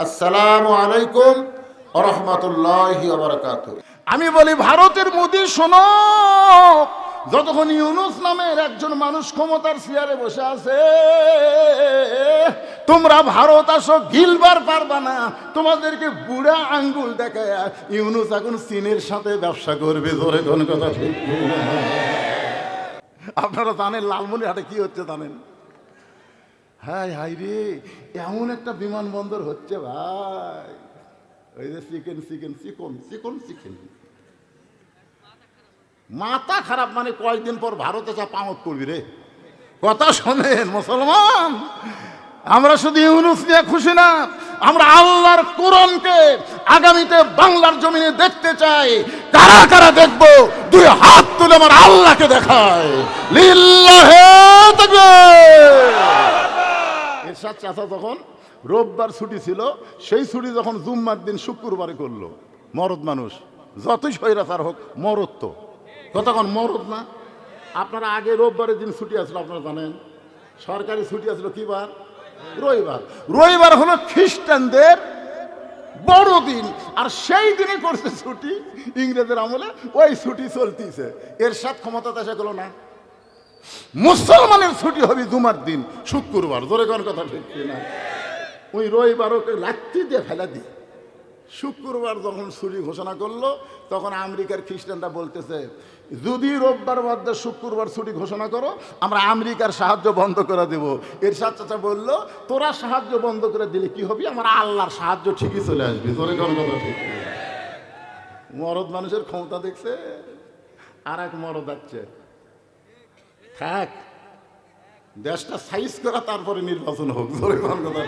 আসসালামু আলাইকুম রহমতুল্লাহ আমি বলি, ভারতের মোদি, শোনো। যতক্ষণ ইউনুস নামের একজন মানুষ ক্ষমতার চেয়ারে বসে আছে, তোমরা ভারত আসো, গিলবার পারবা না। তোমাদেরকে বুড়া আঙ্গুল দেখায় ইউনুস এখন চীনের সাথে ব্যবসা করবে, জোরে কোন কথা আপনারা জানেন, লালমনিরহাটে কি হচ্ছে জানেন? হাই হাই রে, এমন একটা বিমানবন্দর হচ্ছে ভাই। ওই যে চিকেন চিকেন, চিকন চিকন, চিকেন। মাথা খারাপ মানে কয়েকদিন পর ভারতে যা পামত করবি রে। কথা শোনেন, মুসলমান। আমরা শুধু ইউনুস নিয়ে খুশি না, আমরা আল্লাহর কোরআনকে আগামীতে বাংলার জমিনে দেখতে চাই। কারা কারা দেখব? দুই হাত তুলে আমার আল্লাহকে দেখায়। লিল্লাহে তাকবীর। এরশাদ চাচা তখন রোববার ছুটি ছিল, সেই ছুটি যখন জুম্মার দিন শুক্রবারে করল। মরদ মানুষ, যতই স্বৈরাচার হোক, মরদ তো। কতক্ষণ মরদ না? আপনারা আগে রোববারের দিন ছুটি আসলো, আপনারা জানেন। সরকারি ছুটি আসলো কি বার? রবিবার। রবিবার হলো খ্রিস্টানদের বড়দিন আর সেই দিনে করছে ছুটি ইংরেজের আমলে, ওই ছুটি চলতিছে। এর সাথে ক্ষমতা দেশে গেল না। মুসলমানের ছুটি হবে জুমার দিন, শুক্রবার। জোরে কোন কথা ঠিক না ওই রবিবার ওকে লাত্তি দিয়ে ফেলা দি। শুক্রবার যখন ছুটি ঘোষণা করল, তখন আমেরিকার খ্রিস্টানরা বলতেছে, যদি রোববার বাদ শুক্রবার ছুটি ঘোষণা করো, আমরা আমেরিকার সাহায্য বন্ধ করে দেব। এর সাথে চাচা বলল, তোরা সাহায্য বন্ধ করে দিলে কি হবে? আমার আল্লাহর সাহায্য ঠিকই চলে আসবে। তোরে কোন কথা ঠিক মরদ মানুষের ক্ষমতা দেখছে আর এক মরদ আছে থাক। দেশটা সাইজ করা তারপরে নির্বাচন হোক ধরে কথা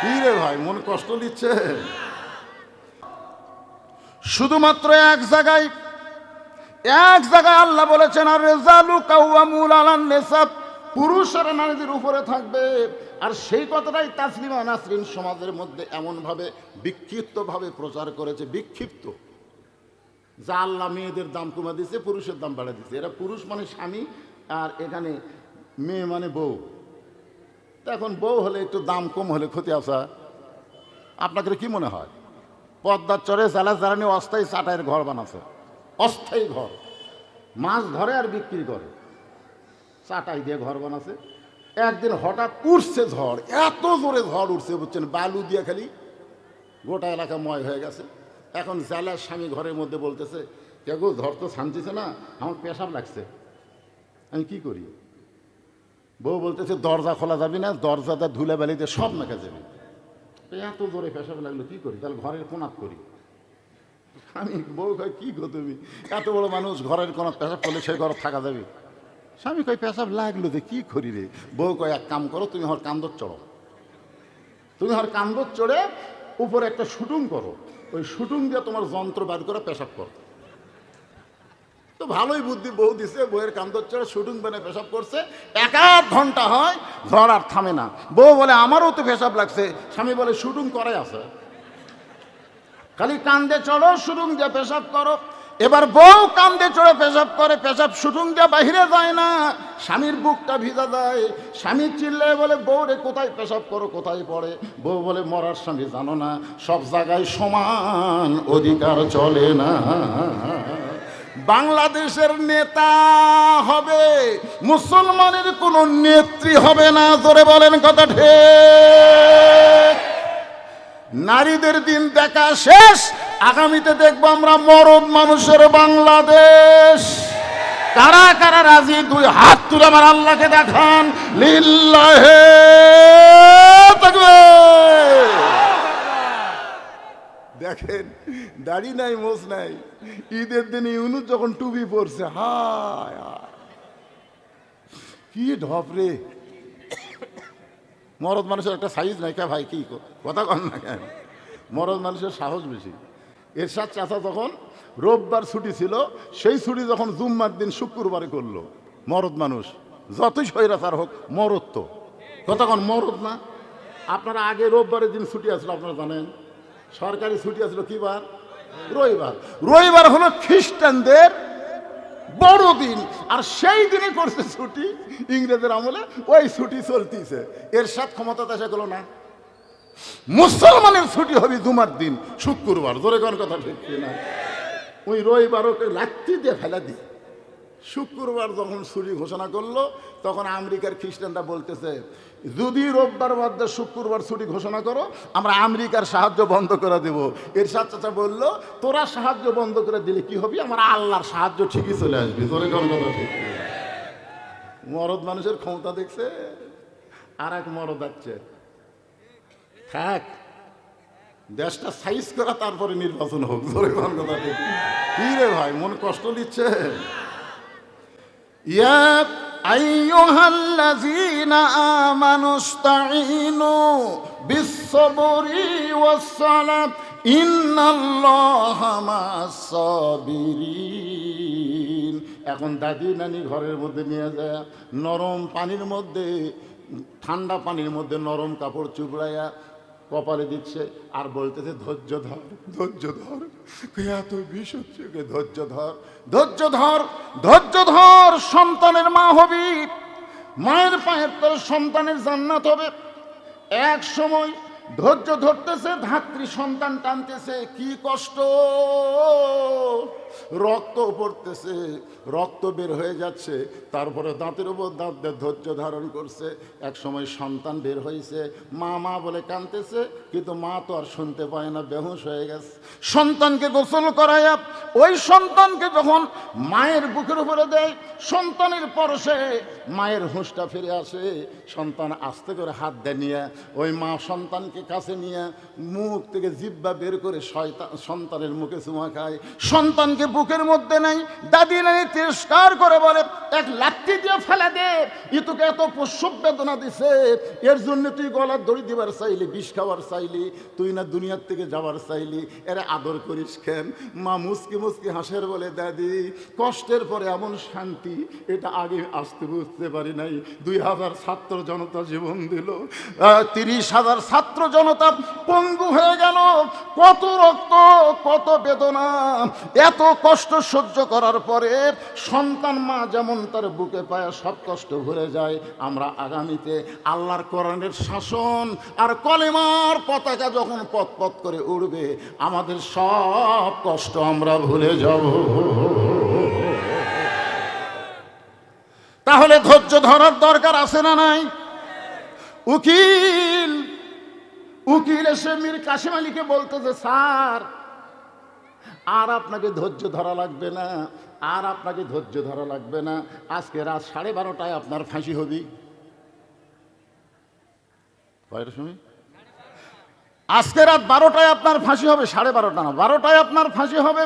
কি রে ভাই, মন কষ্ট দিচ্ছে? শুধুমাত্র এক জায়গায় এক জায়গায় আল্লাহ বলেছেন, আর রেজালু কাউয়ামুল আলান নেসাব নারীদের উপরে থাকবে। আর সেই কথাটাই তাসলিমা নাসরিন সমাজের মধ্যে এমনভাবে বিক্ষিপ্তভাবে প্রচার করেছে, বিক্ষিপ্ত। যা আল্লাহ মেয়েদের দাম কমা দিচ্ছে পুরুষের দাম বাড়া দিচ্ছে এরা পুরুষ মানে স্বামী আর এখানে মেয়ে মানে বউ। তা এখন বউ হলে একটু দাম কম হলে ক্ষতি আসা আপনাদের কি মনে হয়? পদ্মার চরে জ্বালা জ্বালানি অস্থায়ী চাটাইয়ের ঘর বানাচ্ছে অস্থায়ী ঘর। মাছ ধরে আর বিক্রি করে। চাটাই দিয়ে ঘর বানাচ্ছে একদিন হঠাৎ উঠছে ঝড়। এত জোরে ঝড় উঠছে বুঝছেন? বালু দিয়ে খালি গোটা এলাকা ময় হয়ে গেছে। এখন জ্বালার স্বামী ঘরের মধ্যে বলতেছে কে গো ঝড় তো শান্তিছে না? আমার পেশাব লাগছে। আমি কি করি? বউ বলতেছে, দরজা খোলা যাবে না দরজাটা ধুলে বালিতে সব মেখে যাবে। এত জোরে পেশাব লাগল কি করি? তাহলে ঘরের কোনাত করি। আমি বউ কয়, কি গো তুমি? এত বড় মানুষ, ঘরের কোনাত পেশাব করলে সেই ঘর থাকা যাবে? স্বামী কয় পেশাব লাগল যে কি করি রে? বউ কয়, এক কাম করো, তুমি হর কান্দর চড়ো। তুমি হর কান্দর চড়ে উপরে একটা শুটুং করো। ওই শুটুং দিয়ে তোমার যন্ত্র বার করে পেশাব করো। তো ভালোই বুদ্ধি, বউ দিছে, বউয়ের কান্দর চড়ে শুটুং বেনে পেশাব করছে। এক আধ ঘণ্টা হয় ঝড় আর থামে না। বউ বলে, আমারও তো পেশাব লাগছে। স্বামী বলে, শুটুং করে আছে। খালি কান্দে চড়ো শুটুং দিয়ে পেশাব করো। এবার বউ কান্দে চড়ে পেশাব করে, পেশাব শুটুং দিয়ে বাহিরে যায় না। স্বামীর বুকটা ভিজা যায়। স্বামী চিল্লে বলে বউ রে কোথায় পেশাব করো, কোথায় পড়ে? বউ বলে, মরার স্বামী জানো না, সব জায়গায় সমান অধিকার চলে না। বাংলাদেশের নেতা হবে, মুসলমানের কোন নেত্রী হবে না, জোরে বলেন কথা ঠিক। নারীদের দিন দেখা শেষ, আগামীতে দেখব আমরা মরদ মানুষের বাংলাদেশ। কারা কারা রাজি? দুই হাত তুলে আমার আল্লাহকে দেখান। লিল্লাহে। দেখেন দাড়ি নাই মোজ নাই। ঈদের দিন ইউনুস যখন টুপি পরছে, হায়। কি ঢপ রে। মরদ মানুষের একটা সাইজ নাই কে ভাই, কি কথা কন না কেন? মরদ মানুষের সাহস বেশি। এরশাদ চাচা তখন রোববার ছুটি ছিল, সেই ছুটি যখন জুম্মার দিন শুক্রবারে করল, মরদ মানুষ। যতই স্বৈরাচার হোক, মরদ তো। কতক্ষণ মরদ না? আপনারা আগে রোববারের দিন ছুটি আসলো, আপনারা জানেন। সরকারি ছুটি আসলো কী বার রবিবার। রবিবার হলো খ্রিস্টানদের বড় দিন। আর সেই দিনে করছে ছুটি ইংরেজের আমলে, ওই ছুটি চলতিছে। এর সাথ ক্ষমতা তো গেল না। মুসলমানের ছুটি হবে দুমার দিন, শুক্রবার। জোরে কোন কথা ঠিক না ওই রবিবার ওকে লাত্তি দিয়ে ফেলা দিই। শুক্রবার যখন ছুটি ঘোষণা করল তখন আমেরিকার খ্রিস্টানরা বলতেছে যদি রোববার দিয়ে শুক্রবার ছুটি ঘোষণা করো আমরা আমেরিকার সাহায্য বন্ধ করে দেব। এর সাথে সাথে বলল তোরা সাহায্য বন্ধ করে দিলে কি হবে? আমার আল্লাহর সাহায্য ঠিকই চলে আসবে। তোরে ঠিক। মরদ মানুষের ক্ষমতা দেখছে আর এক মরদ আছে থাক দেশটা সাইজ করা তারপরে নির্বাচন হোক ধরে কথা ঠিক। কি রে ভাই মন কষ্ট নিচ্ছে ইয়া আইয়ুহাল্লাযীনা আমানু ইসতাঈনু বিস-সাবরি ওয়াস-সালাত, ইন্নাল্লাহা মা'আস-সাবিরিন এখন দাদি নানি ঘরের মধ্যে নিয়ে যায়, নরম পানির মধ্যে, ঠান্ডা পানির মধ্যে নরম কাপড় চুবড়াইয়া কপালে দিচ্ছে আর বলতেছে, ধৈর্য ধর ধৈর্য ধর এত বিষ হচ্ছে ধৈর্য ধর ধৈর্য ধর ধৈর্য ধর, সন্তানের মা হবি, মায়ের পায়ের তোর সন্তানের জান্নাত হবে। এক সময় ধৈর্য ধরতেছে, ধাত্রী সন্তান টানতেছে, কি কষ্ট রক্ত পড়তেছে, রক্ত বের হয়ে যাচ্ছে, তারপরে দাঁতের উপর দাঁত ধৈর্য ধারণ করছে, এক সময় সন্তান বের হয়েছে, মা মা বলে কাঁদতেছে, কিন্তু মা তো আর শুনতে পায় না, বেহুশ হয়ে গেছে। সন্তানকে গোসল করাইয়া, ওই সন্তানকে যখন মায়ের বুকের উপরে দেয়, সন্তানের পরশে মায়ের হুঁশটা ফিরে আসে, সন্তান আস্তে করে হাত দেয় নিয়ে, ওই মা সন্তানকে কাছে নিয়ে মুখ থেকে জিব্বা বের করে সন্তানের মুখে চুমা খায়। সন্তানকে বুকের মধ্যে নেই, দাদি নানি তিরস্কার করে বলে, এক লাঠি দিয়ে ফেলে দে, ই তোকে এত প্রসব বেদনা দিছে, এর জন্য তুই গলার দড়ি দিবার চাইলি, বিষ খাওয়ার চাইলি, তুই না দুনিয়ার থেকে যাবার চাইলি, এরা আদর করিস কেন? মা মুসকি মুসকি হাসের বলে, দাদি, কষ্টের পরে এমন শান্তি, এটা আগে আসতে বুঝতে পারি নাই। দুই হাজার ছাত্র জনতা জীবন দিল তিরিশ হাজার ছাত্র জনতা পঙ্গু হয়ে গেল। কত রক্ত, কত বেদনা, এত কষ্ট সহ্য করার পরে সন্তান মা যেমন তার বুকে পায় সব কষ্ট ভুলে যায়, আমরা আগামীতে আল্লাহর কোরআনের শাসন আর কলেমার পতাকা যখন পথ পথ করে উড়বে, আমাদের সব কষ্ট আমরা ভুলে যাব। তাহলে ধৈর্য ধরার দরকার আছে না নাই? উকিল উকিল এসে মীর কাশিম আলীকে বলতেছে স্যার আর আপনাকে ধৈর্য ধরা লাগবে না, আর আপনাকে ধৈর্য ধরা লাগবে না। আজকে রাত সাড়ে বারোটায় আপনার ফাঁসি হবি। আজকে রাত বারোটায় আপনার ফাঁসি হবে, সাড়ে বারোটা না, বারোটায় আপনার ফাঁসি হবে।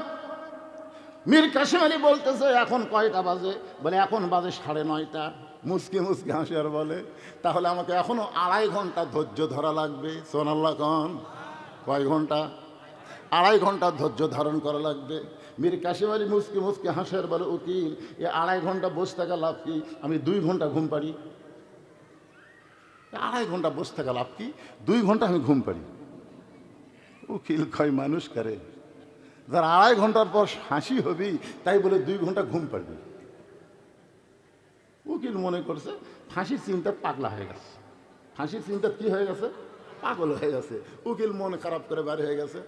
মীর কাশিম আলী বলতেছে, এখন কয়টা বাজে? বলে, এখন বাজে সাড়ে নয়টা। মুসকে মুসকে হাসি আর বলে। তাহলে আমাকে এখনও আড়াই ঘণ্টা ধৈর্য ধরা লাগবে। সোনাল্লা কন, কয় ঘণ্টা? আড়াই ঘণ্টা ধৈর্য ধারণ করা লাগবে। মীর কাশিম আলী মুসকে মুসকে হাসের বলে, উকিল, এ আড়াই ঘণ্টা বসে থাকা লাভ কি? আমি দুই ঘণ্টা ঘুম পারি আড়াই ঘণ্টা বসে থাকা লাভ কি? দুই ঘণ্টা আমি ঘুম পারি উকিল কয়, মানুষ করে? যার আড়াই ঘণ্টার পর হাসি হবি, তাই বলে দুই ঘণ্টা ঘুম পারবি উকিল মনে করছে ফাঁসির চিন্তা পাগলা হয়ে গেছে। ফাঁসির চিন্তা কি হয়ে গেছে? পাগল হয়ে গেছে। উকিল মন খারাপ করে বাড়ি হয়ে গেছে।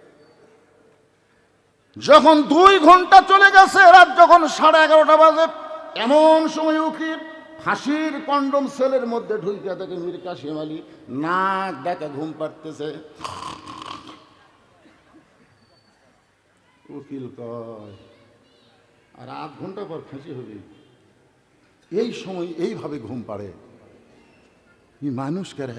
যখন দুই ঘণ্টা চলে গেছে, রাত যখন সাড়ে এগারোটা বাজে, এমন সময় উকিল ফাঁসির কন্ডম সেলের মধ্যে ঢুকে থেকে মীর কাশিম আলী নাক ডাকা ঘুম পাড়তেছে। উকিল কয়, আর আধ ঘণ্টা পর ফাঁসি হবে। এই সময় এইভাবে ঘুম পাড়ে। মানুষ কেরে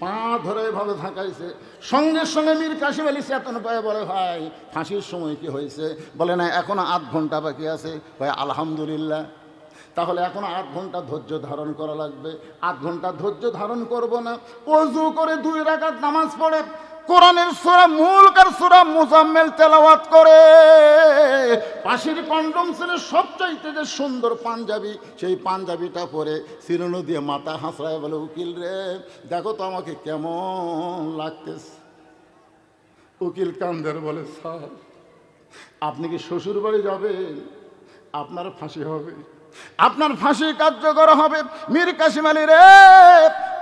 পা ধরে এভাবে থাকাইছে সঙ্গে সঙ্গে মীর কাশিম আলী চেতন পায়ে বলে, ভাই, ফাঁসির সময় কি হয়েছে? বলে, না, এখনও আধ ঘণ্টা বাকি আছে। ভাই, আলহামদুলিল্লাহ। তাহলে এখন আধ ঘণ্টা ধৈর্য ধারণ করা লাগবে। আধ ঘণ্টা ধৈর্য ধারণ করব না। অজু করে দুই রাকাত নামাজ পড়ে। কোরআনের সুরা মুলকার সুরা মুজাম্মেল তেলাওয়াত করে। পাশের কন্ডম ছেলে সবচাইতে যে সুন্দর পাঞ্জাবি, সেই পাঞ্জাবিটা পরে শিরোনো দিয়ে মাথা হাসড়ায় বলে, উকিল রে, দেখো তো আমাকে কেমন লাগতেছে। উকিল কান্দের বলে, স্যার, আপনি কি শ্বশুর বাড়ি যাবেন? আপনার ফাঁসি হবে। আপনার ফাঁসি কার্যকর হবে। মীর কাশিম আলী রে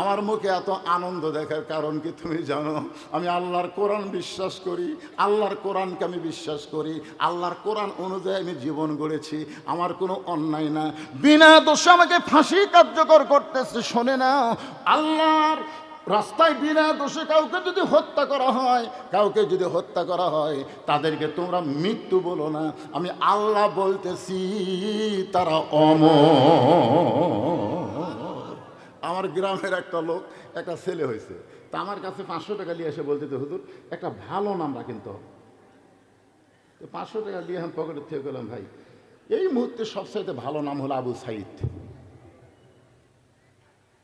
আমার মুখে এত আনন্দ দেখার কারণ কি তুমি জানো? আমি আল্লাহর কোরআন বিশ্বাস করি, আল্লাহর কোরআনকে আমি বিশ্বাস করি, আল্লাহর কোরআন অনুযায়ী আমি জীবন গড়েছি, আমার কোনো অন্যায় না। বিনা দোষে আমাকে ফাঁসি কার্যকর করতেছে, শোনে না। আল্লাহর রাস্তায় বিনা দোষে কাউকে যদি হত্যা করা হয়, কাউকে যদি হত্যা করা হয়, তাদেরকে তোমরা মৃত্যু বলো না। আমি আল্লাহ বলতেছি, তারা অমর। আমার গ্রামের একটা লোক একটা ছেলে হয়েছে। তা আমার কাছে পাঁচশো টাকা নিয়ে এসে বলতে তো হুজুর একটা ভালো নাম রাখেন তো। তো পাঁচশো টাকা নিয়ে আমি পকেটের থেকে গেলাম ভাই এই মুহূর্তে সবচাইতে ভালো নাম হলো আবু সাইদ।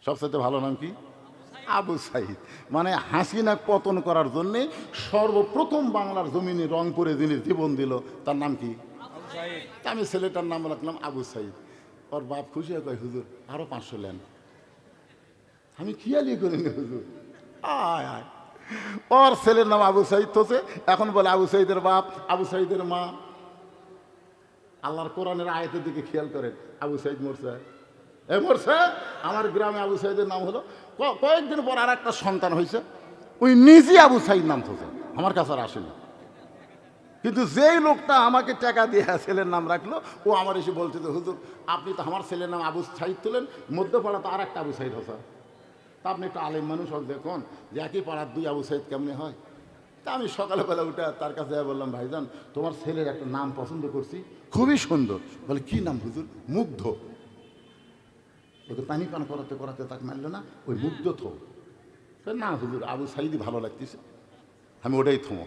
সবচাইতে ভালো নাম কি? আবু সাইদ। মানে হাসিনা পতন করার জন্যে সর্বপ্রথম বাংলার জমিনে রংপুরে যিনি জীবন দিল তার নাম কি? আমি ছেলেটার নাম রাখলাম আবু সাইদ। ওর বাপ খুশি হয়ে কয় হুজুর আরও পাঁচশো নেন। আমি খেয়ালই করিনি হুজুর আয় আয়। ওর ছেলের নাম আবু সাইদ হচ্ছে। এখন বলে আবু সাইদের বাপ, আবু সাইদের মা। আল্লাহর কোরআনের আয়াতের দিকে খেয়াল করেন। আবু সাইদ মরছে। এ মরছে? আমার গ্রামে আবু সাইদের নাম হলো। কয়েকদিন পর আর একটা সন্তান হয়েছে। ওই নিজে আবু সাইদ নাম থছে আমার কাছে আর আসেনি। কিন্তু যেই লোকটা আমাকে টাকা দিয়ে ছেলের নাম রাখল, ও আমার এসে বলছে যে, হুজুর, আপনি তো আমার ছেলের নাম আবু সাইদ তুলেন। মধ্যপাড়া তো আর একটা আবু সাইদ হসা তা আপনি একটা আলেম মানুষ হোক দেখুন যে একই পাড়ার দুই আবু সাইদ কেমনে হয়? তা আমি সকালবেলা উঠে তার কাছে বললাম, ভাইজান, তোমার ছেলের একটা নাম পছন্দ করছি, খুবই সুন্দর। বলে, কি নাম হুজুর? মুগ্ধ। ওকে পানি পান করাতে করাতে তাকে মারলো না, ওই মুগ্ধ থো। না হুজুর, আবু সাইদই ভালো লাগতেছে। আমি ওটাই থমো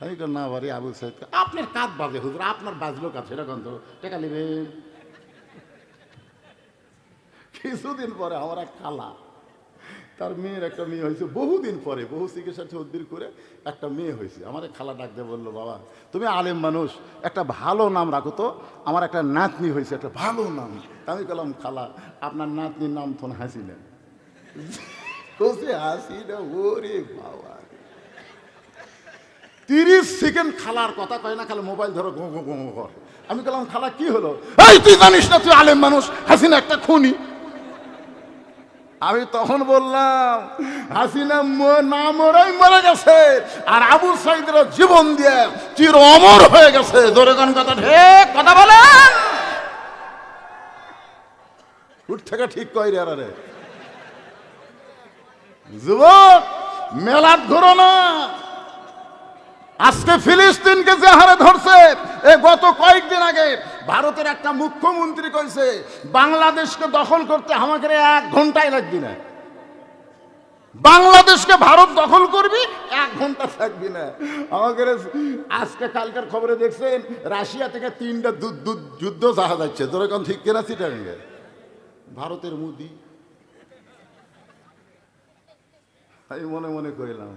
আমি না বাড়ি আবু সাইদ আপনার কাজ বাজে হুজুর, আপনার বাজলো কাজ সেরকম তো, টাকা নেবেন? কিছুদিন পরে আমার এক খালা তার মেয়ের একটা মেয়ে হয়েছে বহুদিন পরে বহু চিকিৎসা তদ্বির করে একটা মেয়ে হয়েছে আমার খালা ডাকতে বলল বাবা তুমি আলেম মানুষ একটা ভালো নাম রাখো তো আমার একটা নাতনি হয়েছে একটা ভালো নাম আমি বললাম খালা আপনার নাতনির নাম তো হাসি না কষে হাসি না ওরে বাবা তিরিশ সেকেন্ড খালার কথা কয় না খালা মোবাইল ধরো ঘো ঘো ঘো ঘো করে আমি বললাম খালা কি হলো এই তুই জানিস না তুই আলেম মানুষ হাসিনা একটা খুনি আমি তখন বললাম, হাসিনা ম- না মরাই মরে গেছে, আর আবু সাইদের জীবন দিয়ে চির অমর হয়ে গেছে। জোরে গান কথা ঠিক কথা বলেন। উঠ থেকে ঠিক কই রে আরে যুবক, মেলাত ঘুরো না। আজকে ফিলিস্তিনকে যে হারে ধরছে, এ গত কয়েকদিন আগে ভারতের একটা মুখ্যমন্ত্রী কইছে, বাংলাদেশকে দখল করতে আমাকে এক ঘন্টাই লাগবে না। বাংলাদেশকে ভারত দখল করবি, এক ঘণ্টা থাকবি না। আমাকে আজকে কালকার খবরে দেখছেন, রাশিয়া থেকে তিনটা যুদ্ধ জাহাজ যাচ্ছে এখন ঠিক কেনা সিটাঙ্গে ভারতের মোদি। আমি মনে মনে করিলাম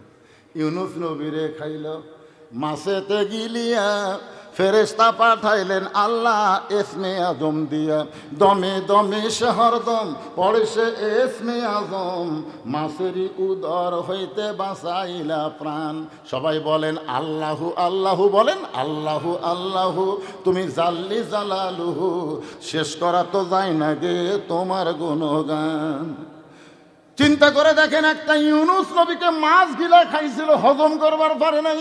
ইউনুস নবীরে খাইল মাসেতে গিলিয়া ফেরেস্তা পাঠাইলেন, আল্লাহ এসমে আজম দিয়া। দমে দমে সে হরদম পড়ে সে এসমে আজম মাসেরই উদর হইতে বাঁচাইলা প্রাণ। সবাই বলেন, আল্লাহু আল্লাহু, বলেন, আল্লাহু আল্লাহু, তুমি জাল্লি জালালুহু, শেষ করা তো যায় না গে তোমার গুণগান। চিন্তা করে দেখেন, একটা ইউনুস নবীকে মাছ গিলা খাইছিল, হজম করবার পারে নাই।